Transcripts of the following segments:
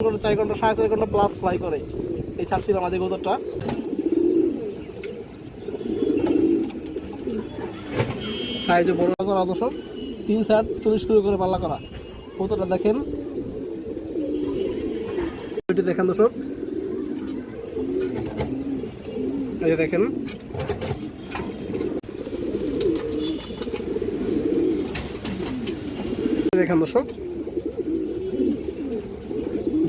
ঘণ্টা, চার ঘণ্টা, সাড়ে চার ঘণ্টা প্লাস ফ্লাই করে। এই ছাড়ছিল আমাদের কবুতরটা সাইজে বড় করা দর্শক তিন সাইড চল্লিশ কিলো করে পাল্লা করা। কবুতরটা দেখেন। এটি দেখেন দর্শক। এই দেখেন। দেখেন দর্শক।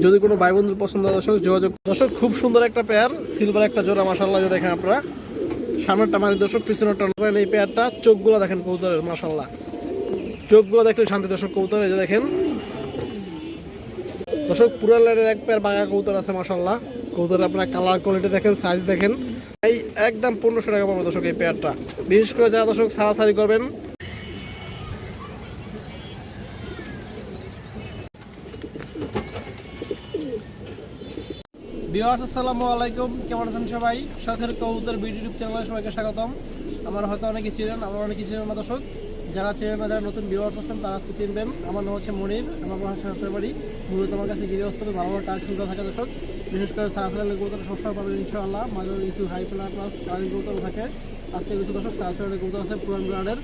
যদি কোনো ভাই বন্ধুর পছন্দ দর্শক, যোগাযোগ দর্শক, খুব সুন্দর একটা পেয়ার সিলভার একটা জোড়া মাসাল্লাহ দেখেন আপনারা। সামনেরটা মাঝে দর্শক, পিছনেরটা করেন এই পেয়ারটা চোখগুলো দেখেন কবুতরের মাসাল্লাহ চোখগুলো দেখলে শান্তি দর্শক কবুতর এই যে দেখেন। দর্শক পুরান লাইনের এক পেয়ার বাঘা কবুতর আছে মাসাল্লাহ কবুতরের আপনার কালার কোয়ালিটি দেখেন সাইজ দেখেন। এই একদম পনেরোশো টাকা পাবো দর্শক, এই পেয়ারটা বিশেষ করে যারা দর্শক সারাসারি করবেন বিহার আসসালামু আলাইকুম। কেমন আছেন সবাই? শখের কবুতর ইউটিউব চ্যানেলে সবাইকে স্বাগতম। আমার হয়তো অনেকে ছিলেন আমার অনেকে ছিলেন না, দর্শক। যারা ছিলেন যারা নতুন বিহার আছেন, তারা আজকে চিনবেন। আমার নাম হচ্ছে মনির, আমার বাসা হচ্ছে হাতের বাড়ি। মূলত আমার কাছে গিরি হসপিটাল ভালো ভালো কালেকশন করা থাকে, দর্শক। বিশেষ করে সারাফেলের কবুতর সবসময় পাবেন, ইনশাআল্লাহ। মাঝে কিছু হাই ফ্লার প্লাস কারেন্ট কবুতর থাকে। আজকে কিছু দর্শক সারাফেলের কবুতর আছে, পুরান ব্রান্ডের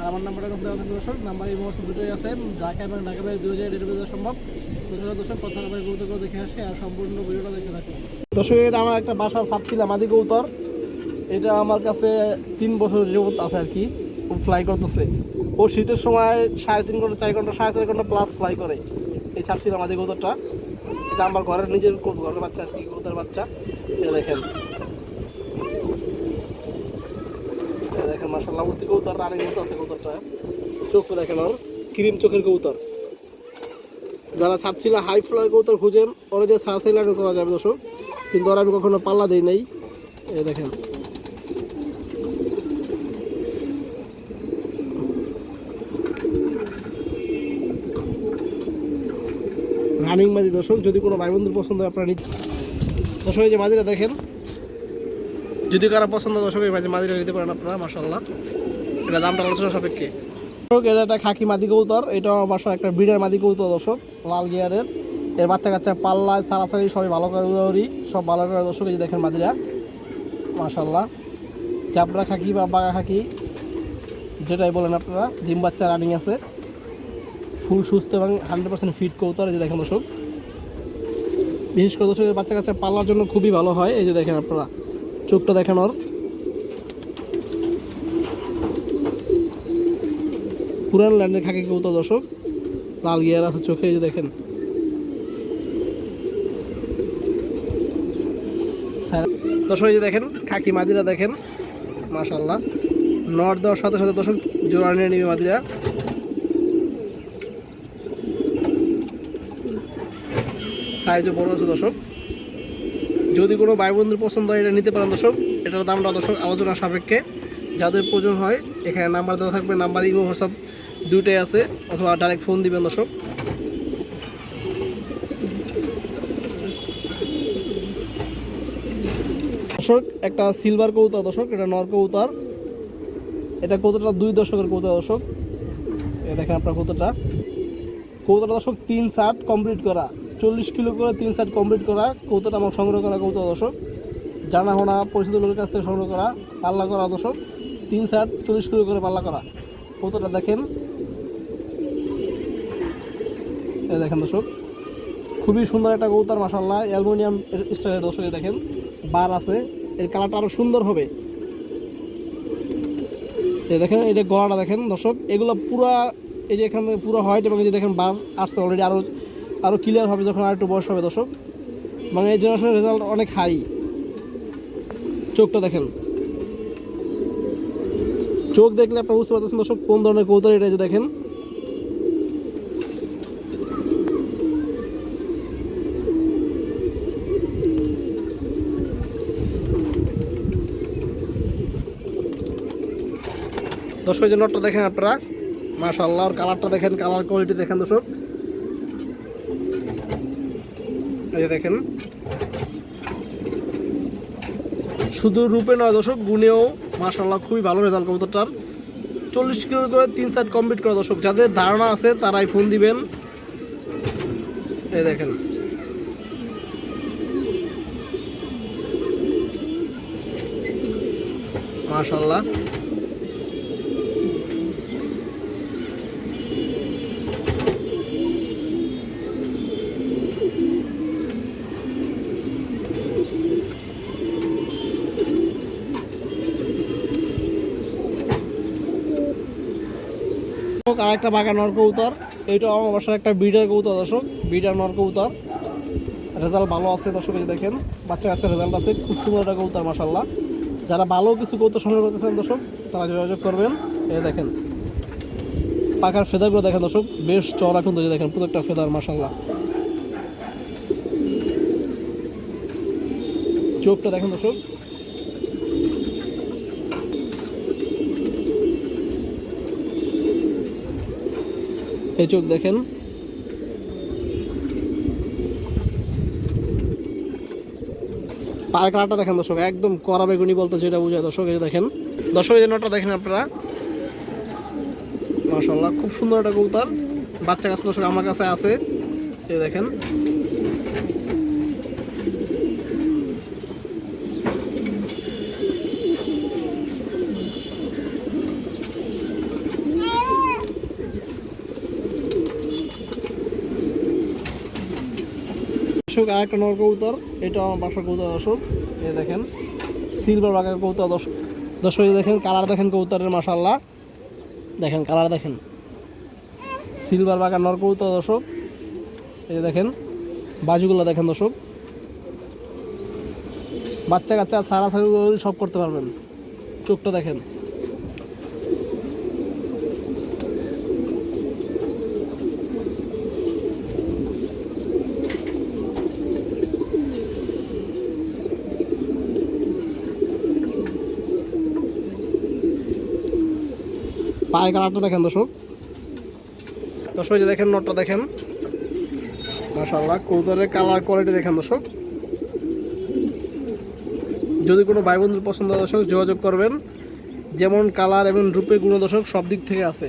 আর আমার নাম্বারটা দর্শক। নাম্বার এই মুহূর্তে দুটোই আছে। ঢাকা এবং ঢাকা বাইরে দুই দেওয়া সম্ভব। দর্শক দর্শক কথা আমার একটা বাসা ছাপছিলাম আদি কৌতর এটা আমার কাছে তিন বছর যাবত আছে আর কি। ও ফ্লাই করতেছে। ও শীতের সময় সাড়ে তিন ঘণ্টা, চার ঘণ্টা, সাড়ে চার ঘণ্টা প্লাস ফ্লাই করে। এই ছাপছিলাম আদি কৌতরটা এটা আমার ঘরের নিজের ঘরের বাচ্চা আর কি কৌতার বাচ্চা। এটা দেখেন। দেখেন মাসাল্লাহ উঠতে কৌতর রানিং মতো আছে কৌতরটা চোখ দেখেন ওর, ক্রিম চোখের কৌতর যারা ছাপছিল হাই ফ্লাই কৌতর খুঁজেন, ওরা যে সারাসাই লাইনে করা যাবে দর্শক। কিন্তু ওরা আমি কখনো পাল্লা দিই নাই। এই দেখেন। রানিং মাঝি দর্শক, যদি কোনো ভাই বন্ধুর পছন্দ হয় আপনারা দর্শক, এই যে মাঝিরা দেখেন। যদি কারও পছন্দ দর্শক, এই মাঝে মাঝিরা নিতে পারেন আপনারা মাসাল্লাহ এটা দামটা আলোচনা সাপেক্ষে। এটা একটা খাকি মাদি কৌতর এটা আমার বাসার একটা বিডার মাদি কৌতর দর্শক, লাল গিয়ারের। এর বাচ্চা কাচ্চা পাল্লা, সারাসারি সবই ভালো করে উদাহরি সব ভালো করে দর্শক, এই দেখেন মাদিরা। মাশাল্লাহ চাপড়া খাকি বা বাগা খাকি, যেটাই বলেন আপনারা, ডিম বাচ্চা রানিং আছে। ফুল সুস্থ এবং হান্ড্রেড পার্সেন্ট ফিট কৌতর এই যে দেখেন দর্শক। বিশেষ করে দর্শক বাচ্চা কাচ্চা পাল্লার জন্য খুবই ভালো হয়, এই যে দেখেন আপনারা। চোখটা দেখেন ওর। পুরান ল্যান্ডের খাকি কবুতর, দর্শক। লাল গিয়ার আছে চোখে, এই যে দেখেন। দর্শক, এই যে দেখেন, খাকি মাদিরা দেখেন। মাশাল্লাহ নট দেওয়ার সাথে সাথে দর্শক, জোড়া নিয়ে নিবে মাদিরা। সাইজও বড় আছে দর্শক। যদি কোনো ভাই বন্ধুর পছন্দ হয়, এটা নিতে পারেন দর্শক। এটার দামটা দর্শক, আলোচনা সাপেক্ষে। যাদের প্রয়োজন হয়, এখানে নাম্বার দেওয়া থাকবে, নাম্বার, ইমো, হোয়াটসঅ্যাপ। দুইটাই আছে, অথবা ডাইরেক্ট ফোন দিবেন দর্শক। দর্শক, একটা সিলভার কৌতা দর্শক, এটা নর কৌতার এটা কৌতাটা দুই দশকের কৌতা দর্শক। এ দেখেন আপনার কৌতাটা কৌতাটা দর্শক, তিন শার্ট কমপ্লিট করা। চল্লিশ কিলো করে তিন শার্ট কমপ্লিট করা। কৌতাটা আমার সংগ্রহ করা কৌতা দর্শক। জানা হোনা পরিচিত লোকের কাছ থেকে সংগ্রহ করা, পাল্লা করা দর্শক। তিন শার্ট চল্লিশ কিলো করে পাল্লা করা। কৌতাটা দেখেন এই দেখেন দর্শক, খুবই সুন্দর একটা কৌতার মাসাল্লাহ অ্যালুমিনিয়াম স্টাইলের দর্শক এই দেখেন, বার আছে, এর কালারটা আরও সুন্দর হবে। এই দেখেন, এই যে গলাটা দেখেন দর্শক, এগুলো পুরা, এই যে এখানে পুরো হোয়াইট এবং এই যে দেখেন বার আসছে অলরেডি আরও আরও ক্লিয়ার হবে যখন আর একটু বয়স হবে দর্শক। মানে এই জেনারেশনের রেজাল্ট অনেক হাই চোখটা দেখেন। চোখ দেখলে আপনারা বুঝতে পারতেছেন দর্শক, কোন ধরনের কৌতল এটা যে দেখেন। দর্শক যে নটটা দেখেন আপনারা। মাসাল্লাহ ওর কালারটা দেখেন কালার কোয়ালিটি দেখেন দর্শক। এই দেখেন। শুধু রূপে নয় দর্শক, গুণেও মাসাল্লাহ খুবই ভালো রেজাল্ট কবুতরটার। চল্লিশ কিলো করে তিন সাইড কমপ্লিট করা দর্শক, যাদের ধারণা আছে তারাই ফোন দিবেন। এই দেখেন। মাসাল্লাহ আর একটা বাঘা নর কবুতর এইটা আমার একটা বিডার কবুতর দর্শক বিডার নর কবুতর রেজাল্ট ভালো আছে দর্শক দেখেন, বাচ্চা কাচ্চা রেজাল্ট আছে, খুব সুন্দর একটা কবুতর মাসাল্লাহ যারা ভালো কিছু কবুতর সংগ্রহ করতেছেন দর্শক, তারা যোগাযোগ করবেন। এই দেখেন, পাখার ফেদারগুলো দেখেন দর্শক, বেশ চড়া কিন্তু দেখেন, প্রত্যেকটা ফেদার মাসাল্লাহ চোখটা দেখেন দর্শক এই চোখ দেখেন। পায়ের কালারটা দেখেন দর্শক, একদম কড়া বেগুনি বলতে যেটা বোঝায় দর্শক, এই দেখেন। দর্শক, এই জন্যটা দেখেন আপনারা। মাশাল্লাহ খুব সুন্দর একটা কবুতর। বাচ্চা কাছে দর্শক, আমার কাছে আছে। এই দেখেন। দর্শক আর একটা নর কবুতর। এটা আমার বাসার কবুতর দর্শক এ দেখেন সিলভার বাঘের কবুতর দর্শক দর্শক দেখেন কালার দেখেন কবুতরের মাসাল্লাহ দেখেন কালার দেখেন। সিলভার বাঘার নর কবুতর দর্শক। এই দেখেন, বাজুগুলো দেখেন দর্শক। বাচ্চা কাচ্চা সারা সারি সব করতে পারবেন। চোখটা দেখেন। পায়ের কালারটা দেখেন দর্শক। দর্শক যে দেখেন নটটা দেখেন। মাশাল্লাহ কৌতরের কালার কোয়ালিটি দেখেন দর্শক। যদি কোনো ভাই বন্ধুর পছন্দ দর্শক, যোগাযোগ করবেন। যেমন কালার এবং রূপে গুণ দর্শক সব দিক থেকে আছে।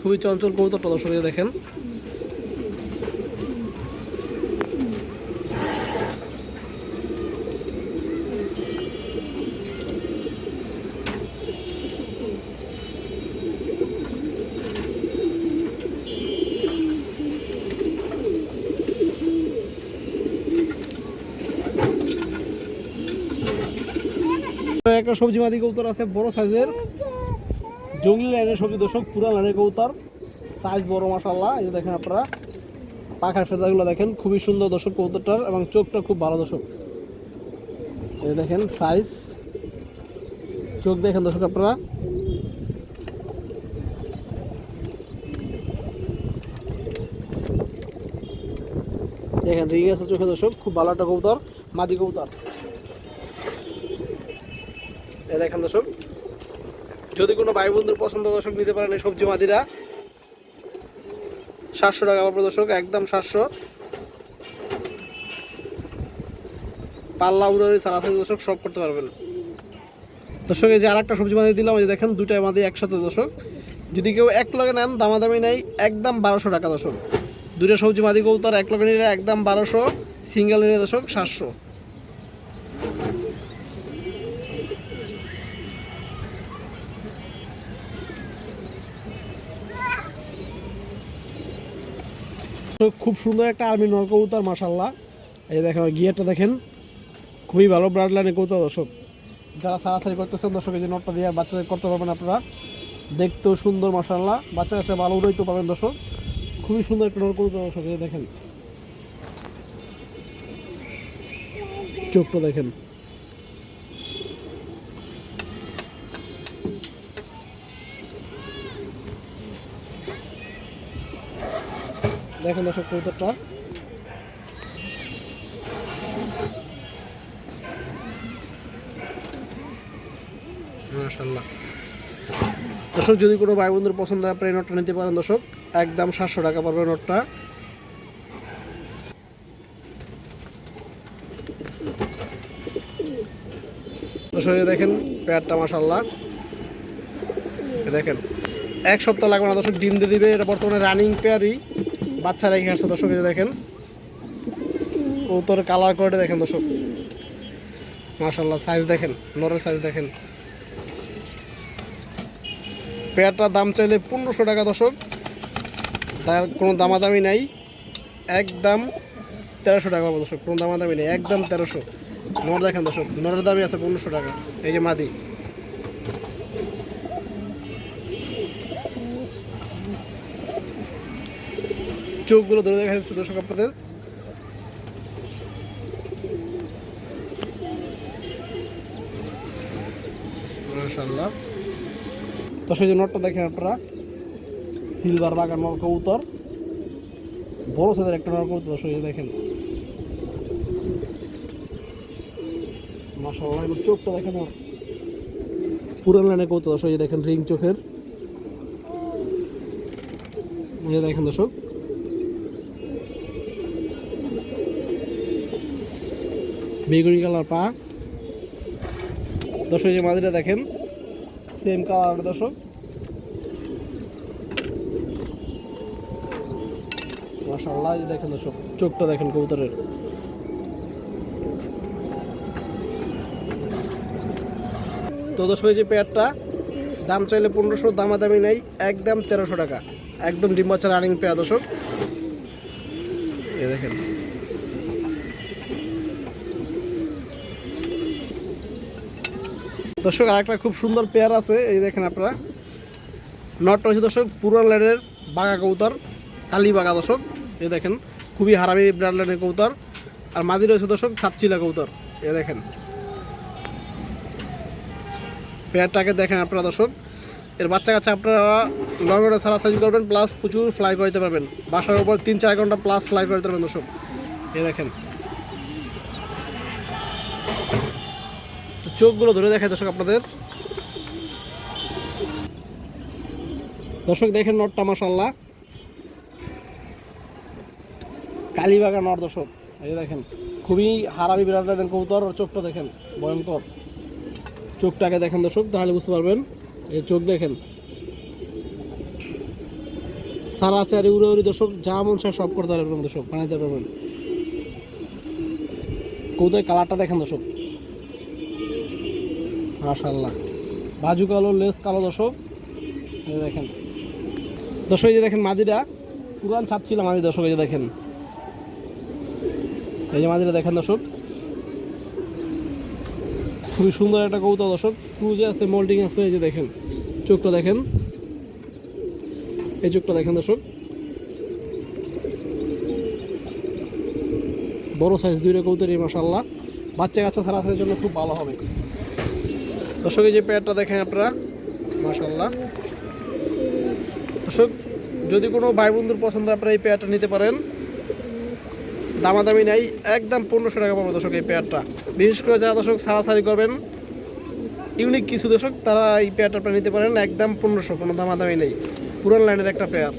খুবই চঞ্চল কৌতরটা দর্শক দেখেন। একটা সবজি মাদি কৌতর আছে, বড় সাইজের। জঙ্গলি লাইনের সবজি দর্শক, পুরা লাইনের কৌতর সাইজ বড় মাসাল্লাহ এই দেখেন আপনারা, পাখার ফেজাগুলো দেখেন, খুবই সুন্দর দর্শক কৌতরটার এবং চোখটা খুব ভালো দর্শক। এই দেখেন সাইজ চোখ দেখেন দর্শক আপনারা। দেখেন রিং আছে চোখে দর্শক, খুব ভালো একটা কৌতর মাদি এই দেখেন দর্শক, যদি কোনো ভাই বন্ধুর পছন্দ দর্শক নিতে পারেন এই সবজি মাদিরা, সাতশো টাকা পড়বে দর্শক, একদম সাতশো। পাল্লা উড়ারি সারাসারি দর্শক, সব করতে পারবেন। দর্শক, এই যে আর একটা সবজি মাদি দিলাম, এই যে দেখেন দুটাই মাদি একসাথে দর্শক। যদি কেউ এক লগে নেন, দামাদামি নেই, একদম বারোশো টাকা দর্শক। দুইটা সবজি মাদি কৌতার এক লগে নিলে একদম বারোশো, সিঙ্গেল নিলে দর্শক সাতশো। খুব সুন্দর একটা আর্মি নর কবুতর মাসাল্লাহ এই দেখেন, গিয়ারটা দেখেন। খুবই ভালো ব্রাড লাইনের কবুতর, দর্শক। যারা সারাসারি করতেছেন, দর্শক, এই যে নটটা দিয়ে বাচ্চাদের করতে পারবেন আপনারা। দেখতেও সুন্দর মাসাল্লাহ বাচ্চা কাচ্চা ভালো উড়াইতে পারবেন, দর্শক। খুবই সুন্দর একটা নর কবুতর দর্শক, এই দেখেন। চোখটা দেখেন। দেখেন দর্শক, কবুতরটা। দর্শক, যদি কোনো ভাই বন্ধুর পছন্দ হয় আপনি এই নোটটা নিতে পারেন দর্শক। একদম সাতশো টাকা পড়বে নোটটা। দর্শক দেখেন পেয়ারটা মাশাল্লাহ এই দেখেন, এক সপ্তাহ লাগবে না দর্শক, ডিম দিয়ে দিবে। এটা বর্তমানে রানিং পেয়ারই। বাচ্চা এখানে আসছে, দর্শক দেখেন কৌতর কালার কোয়ালিটি দেখেন দর্শক। মাশাল্লাহ সাইজ দেখেন নরের সাইজ দেখেন। পেয়ারটার দাম চাইলে পনেরোশো টাকা দর্শক। তার কোনো দামাদামি নাই। একদম তেরোশো টাকা দর্শক, কোনো দামাদামি নেই, একদম তেরোশো। নর দেখেন দর্শক নরের দামই আছে পনেরোশো টাকা। এই যে মাদি। চোখগুলো ধরে দেখা যাচ্ছে দর্শক আপনাদের। তো সেই যে নটটা দেখেন আপনারা, সিলভার বাগান কবুতর বড় সাইজের একটা কবুতর সেই যে দেখেন। চোখটা দেখেন দেখেন রিং চোখের। দেখেন দর্শক। বেগুনি কালার পা দর্শক যে মাদিটা দেখেন সেম কালার দর্শক। মাশাল্লাহ এই যে দেখেন দর্শক, চোখটা দেখেন কবুতরের। তো দর্শক যে পেয়ারটা, দাম চাইলে পনেরোশো, দামাদামি নেই, একদম তেরোশো টাকা। একদম ডিম্বাচা রানিং পেয়ার, দর্শক। এ দেখেন। দর্শক, আরেকটা খুব সুন্দর পেয়ার আছে, এই দেখেন আপনারা। নটটা হচ্ছে দর্শক পুরান লাইনের বাঘা কবুতর, কালী বাঘা দর্শক, এই দেখেন, খুবই হারামি ব্র্যান্ড লাইনের কবুতর। আর মাদি রয়েছে দর্শক, সাপচিলা কবুতর এ দেখেন। পেয়ারটাকে দেখেন আপনারা দর্শক, এর বাচ্চা কাচ্চা আপনারা লং রোডে সারাসারি করবেন প্লাস প্রচুর ফ্লাই করতে পারবেন। বাসার উপর তিন চার ঘণ্টা প্লাস ফ্লাই করতে পারবেন দর্শক এ দেখেন। চোখগুলো ধরে দেখায় দর্শক, আপনাদের। দর্শক, দেখেন নটটা মাসাল্লাহ কালীবাগা নট, দর্শক। এই দেখেন, খুবই হারামি বিরাট দেখেন, কবুতর চোখটা দেখেন, ভয়ঙ্কর। চোখটাকে দেখেন, দর্শক, তাহলে বুঝতে পারবেন। এই চোখ দেখেন। সারা চারি উড়ে, উড়ি, দর্শক, যা মন চায় সব করতে পারবেন, দর্শক, বানাইতে পারবেন। কৌদের কালারটা দেখেন, দর্শক। মাশাল্লাহ বাজু কালো, লেস কালো দর্শক। দেখেন। দর্শক, এই যে দেখেন মাদিরা। পুরান ছাপ ছিল মাদি দর্শক, এই যে দেখেন। এই যে মাদিরা, দেখেন দর্শক। খুবই সুন্দর একটা কৌতা দর্শক। ক্রুজে আছে, মোল্ডিং আছে, এই যে দেখেন। চোখটা দেখেন। এই চোখটা দেখেন দর্শক। বড় সাইজ দুইটা কৌতরি মাসাল্লাহ বাচ্চা কাচ্চা ছাড়াছাড়ির জন্য খুব ভালো হবে। দর্শক, এই যে পেয়ারটা দেখেন আপনারা মাসাল্লাহ দর্শক, যদি কোনো ভাই বন্ধুর পছন্দ আপনারা এই পেয়ারটা নিতে পারেন, দামাদামি নাই, একদম পনেরোশো টাকা পাবো দর্শক এই পেয়ারটা। বিশেষ করে যারা দর্শক সারাসারি করবেন, ইউনিক কিছু দর্শক, তারা এই পেয়ারটা আপনারা নিতে পারেন, একদম পনেরোশো, কোনো দামাদামি নেই। পুরান লাইনের একটা পেয়ার।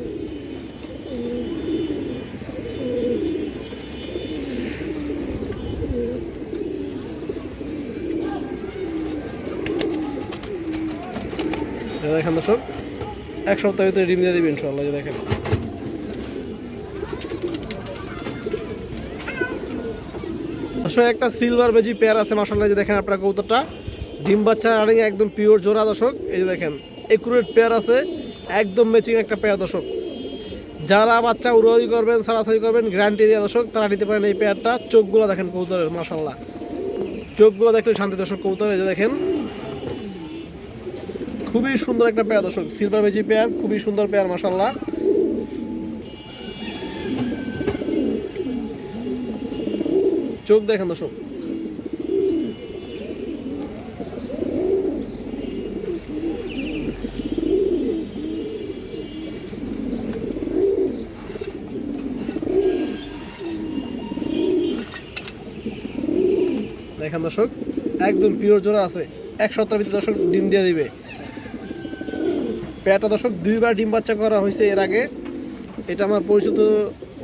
দেখেন দর্শক। এক সপ্তাহের ভিতরে ডিম দিয়ে দিবেন ইনশাল্লাহ যে দেখেন। দর্শক, একটা সিলভার বেজি পেয়ার আছে মাসাল্লাহ যে দেখেন আপনার কৌতরটা ডিম বাচ্চা রানিং একদম পিওর জোড়া দর্শক, এই যে দেখেন। একুরেট পেয়ার আছে, একদম ম্যাচিং একটা পেয়ার দর্শক। যারা বাচ্চা উড়াউড়ি করবেন, সারাসারি করবেন গ্যারান্টি দেওয়া দর্শক, তারা নিতে পারেন এই পেয়ারটা চোখগুলো দেখেন কৌতরের মাসাল্লাহ চোখগুলো দেখলে শান্তি দর্শক এই যে দেখেন। খুবই সুন্দর একটা পেয়ার, দর্শক সিলভার বেজি পেয়ার, খুবই সুন্দর পেয়ার মাসাল্লাহ চোখ দেখেন, দর্শক। দেখেন, দর্শক, একদম পিওর জোড়া আছে। এক সপ্তাহের ভিতরে, দর্শক, ডিম দিয়ে দিবে। পেয়ারটা দর্শক, দুইবার ডিম বাচ্চা করা হয়েছে এর আগে। এটা আমার পরিচিত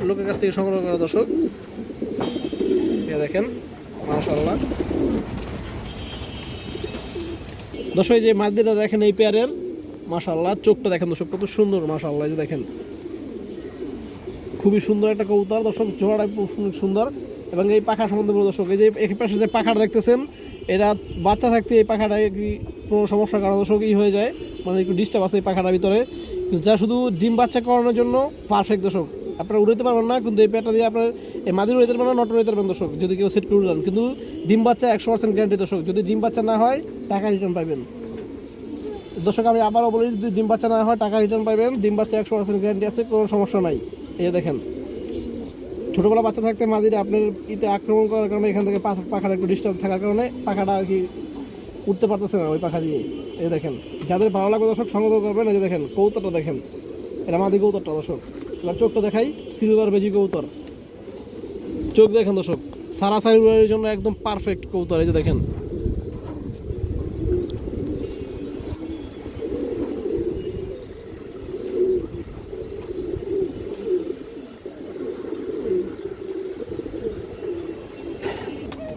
লোকের কাছ থেকে সংগ্রহ করা দর্শক। দেখেন মাশাল্লাহ দর্শক যে মাছদিটা দেখেন, এই পেয়ারের মাশাল্লাহ চোখটা দেখেন দর্শক, কত সুন্দর মাশাল্লাহ যে দেখেন। খুবই সুন্দর একটা কবুতর, দর্শক, জোড়াটা সুন্দর। এবং এই পাখা সম্বন্ধে দর্শক, এই যে এক পাশে যে পাখাটা দেখতেছেন, এটা বাচ্চা থাকতে এই পাখাটা কোনো সমস্যার কারণে দর্শক হয়ে যায় মানে একটু ডিস্টার্ব আছে এই পাখাটার ভিতরে। কিন্তু যা শুধু ডিম বাচ্চা করানোর জন্য পারফেক্ট দর্শক। আপনারা উড়াইতে পারবেন না, কিন্তু এই পেয়ারটা দিয়ে আপনার, এই মাদির উড়াইতে পারবেন না, নট উড়াইতে পারবেন দর্শক। যদি কেউ সেট করে উড়ান, কিন্তু ডিম বাচ্চা একশো পার্সেন্ট গ্যারান্টি দর্শক। যদি ডিম বাচ্চা না হয়, টাকা রিটার্ন পাবেন দর্শক, আমি আবারও বলি, যদি ডিম বাচ্চা না হয়, টাকা রিটার্ন পাবেন ডিম বাচ্চা একশো পার্সেন্ট গ্যারান্টি আছে, কোনো সমস্যা নাই। এই দেখেন, ছোটোবেলা বাচ্চা থাকতে মাদির আপনার ইতে আক্রমণ করার কারণে এখান থেকে পাখা- পাখাটা একটু ডিস্টার্ব থাকার কারণে পাখাটা আর কি উঠতে পারতেছে না ওই পাখা দিয়ে। এই দেখেন, যাদের ভালো লাগবে দর্শক সংগ্রহ করবেন, এই যে দেখেন কৌতরটা দেখেন। এটা মাদি কৌতরটা দর্শক। এবার চোখটা দেখাই, সিলভার বেজি কৌতর চোখ দেখেন, দর্শক, সারাসারি উড়ানোর জন্য একদম পারফেক্ট কৌতর এই যে দেখেন।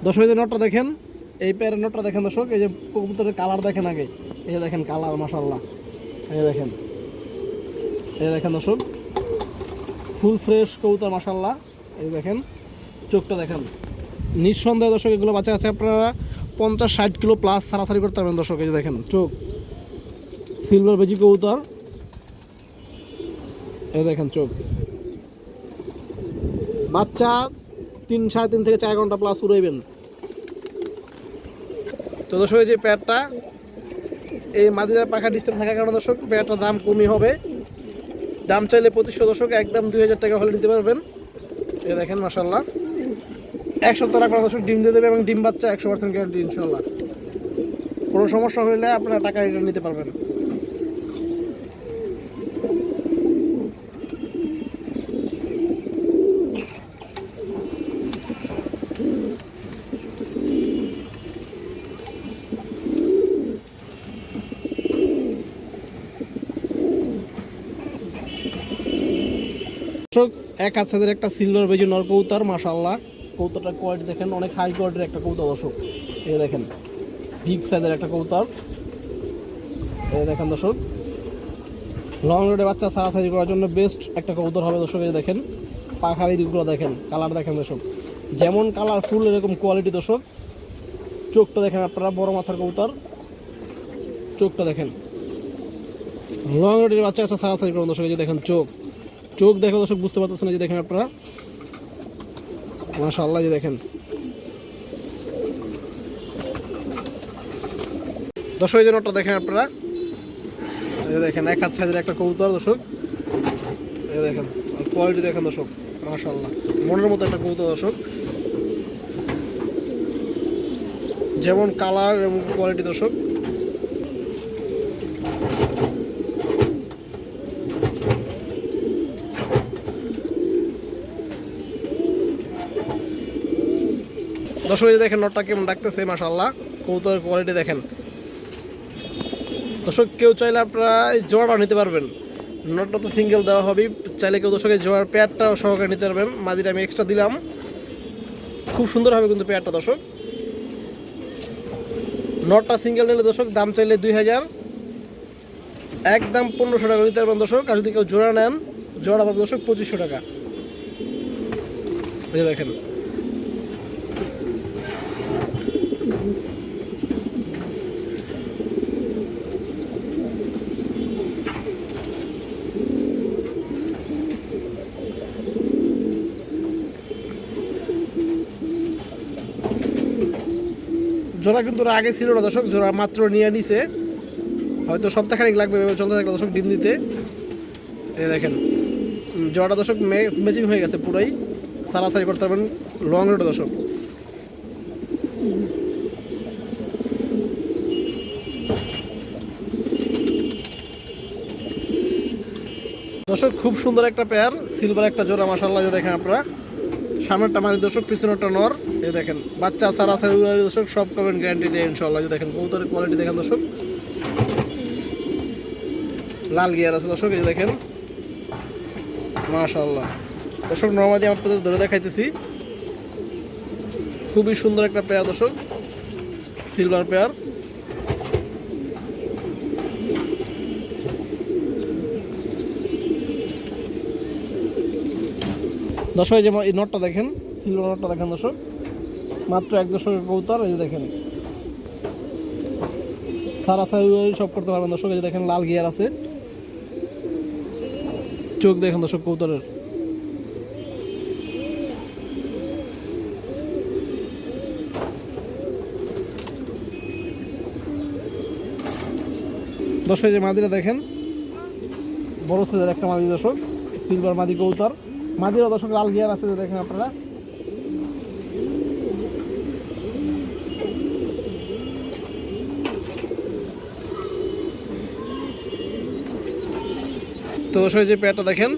দর্শক নোটটা দেখেন এই পেয়ারের নোটটা দেখেন দর্শক, এই যে কবুতরের কালার দেখেন আগে। এই যে দেখেন কালার মাসাল্লাহ এই দেখেন। এই দেখেন দর্শক ফুল ফ্রেশ কবুতর মাসাল্লাহ এই দেখেন, চোখটা দেখেন। নিঃসন্দেহে দর্শক, এগুলো বাচ্চা আছে আপনারা পঞ্চাশ ষাট কিলো প্লাস সারাসারি করতে পারবেন দর্শক, এই যে দেখেন, চোখ। সিলভার বেজি কবুতর। এই দেখেন, চোখ। বাচ্চা তিন, সাড়ে তিন থেকে চার ঘণ্টা প্লাস উড়াইবেন। তো দর্শক যে প্যাডটা এই মাদিরার পাখা ডিস্টার্ব থাকার কারণে দর্শক প্যাডটার দাম কমই হবে। দাম চাইলে পঁচিশশো দর্শক, একদম দুই হাজার টাকা হলে নিতে পারবেন। এটা দেখেন মাসাল্লাহ এক সপ্তাহ রাখবেন দর্শক ডিম দিয়ে দেবে এবং ডিম বাচ্চা একশো পার্সেন্ট গ্যারান্টি ইনশাল্লাহ কোনো সমস্যা হলে আপনারা টাকা রিটার্ন নিতে পারবেন। দর্শক, এক হাত সাইজের একটা সিলভার বেজি নর কৌতার মাশাল্লাহ কৌতারটা কোয়ালিটি দেখেন, অনেক হাই কোয়ালিটির একটা কৌতা দর্শক। এই দেখেন বিগ সাইজের একটা কৌতার। এই দেখেন দর্শক লং রোডে বাচ্চা সারাসারি করার জন্য বেস্ট একটা কবুতর হবে দর্শক, এই দেখেন। পাখার দিকগুলো দেখেন কালার দেখেন দর্শক। যেমন কালারফুল এরকম কোয়ালিটি দর্শক। চোখটা দেখেন আপনারা, বড় মাথার কবুতর চোখটা দেখেন। লং রোডের বাচ্চা সারাসারি করুন দর্শক, এই দেখেন চোখ। চোখ দেখে দর্শক বুঝতে পারতেছেন এই যে দেখেন আপনারা। মাশাআল্লাহ এই যে দেখেন। এই যে দেখেন আপনারা। দেখেন, এক হাত সাইজের একটা কবুতর, দর্শক। দেখেন কোয়ালিটি দেখেন দর্শক, মাশাআল্লাহ। মনের মতো একটা কবুতর, দর্শক। যেমন কালার এবং কোয়ালিটি দর্শক। দর্শক দেখেন, নটটা কেমন ডাকতেছে মাশাল্লাহ কবুতরের কোয়ালিটি দেখেন। দর্শক, কেউ চাইলে আপনারা জোড়াটাও নিতে পারবেন। নটটা তো সিঙ্গেল দেওয়া হবে চাইলে কেউ দর্শক, এই জোড়ার পেয়ারটাও সহকারে নিতে পারবেন। মাদিটা আমি এক্সট্রা দিলাম। খুব সুন্দর হবে কিন্তু পেয়ারটা দর্শক। নটটা সিঙ্গেল নিলে দর্শক, দাম চাইলে দুই হাজার। একদম পনেরোশো টাকা নিতে পারবেন দর্শক। আর যদি কেউ জোড়া নেন, জোড়া পাবেন দর্শক পঁচিশশো টাকা। দেখেন জোড়া কিন্তু আগে ছিল না দর্শক, জোড়া মাত্র নিয়ে নিছে। হয়তো সপ্তাহখানিক লাগবে, এভাবে চলতে থাকলে দর্শক ডিম দিতে। এই দেখেন জোড়াটা দর্শক ম্যাচিং হয়ে গেছে পুরাই। সারাসারি করতে পারবেন লং রোড দর্শক। দর্শক, খুব সুন্দর একটা পেয়ার সিলভার একটা জোড়া মাসাল্লাহ দেখেন আপনারা। সামনেরটা মাঝে দর্শক, পিছনেরটা নর। এই দেখেন, বাচ্চা সারা সারি দর্শক, সব পাবেন গ্যারান্টি দিয়ে ইনশাল্লাহ দেখেন, কবুতরের কোয়ালিটি দেখেন দর্শক। লাল গিয়ার আছে দর্শক, এই দেখেন। মাশাল্লাহ দর্শক, নর্মাদি আমি আপনাদের ধরে দেখাইতেছি। খুবই সুন্দর একটা পেয়ার দর্শক সিলভার পেয়ার দর্শক যে এই নটটা দেখেন সিলভার নটটা দেখেন দর্শক। মাত্র এক দশকের কৌতার এই যে দেখেন। সারা সারি সব করতে পারবেন দর্শক, এই যে দেখেন লাল গিয়ার আছে। চোখ দেখেন দর্শক কৌতারের দর্শক যে মাদিরা দেখেন, বড় সাইজের একটা মাদি দর্শক সিলভার মাদি কৌতার মাদিরা দর্শক লাল গিয়ার আছে, যে দেখেন আপনারা। তো দর্শক যে প্যাডটা দেখেন,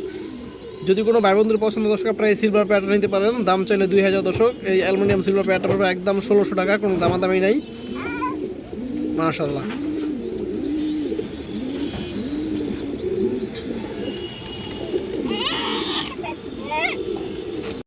যদি কোনো ভাই বন্ধুর পছন্দ, দর্শক, আপনারা এই সিলভার প্যাডটা নিতে পারেন। দাম চাইলে দুই হাজার, দর্শক, এই অ্যালুমিনিয়াম সিলভার প্যাডটা একদম ষোলোশো টাকা, কোনো দামাদামি নাই। মাশাল্লাহ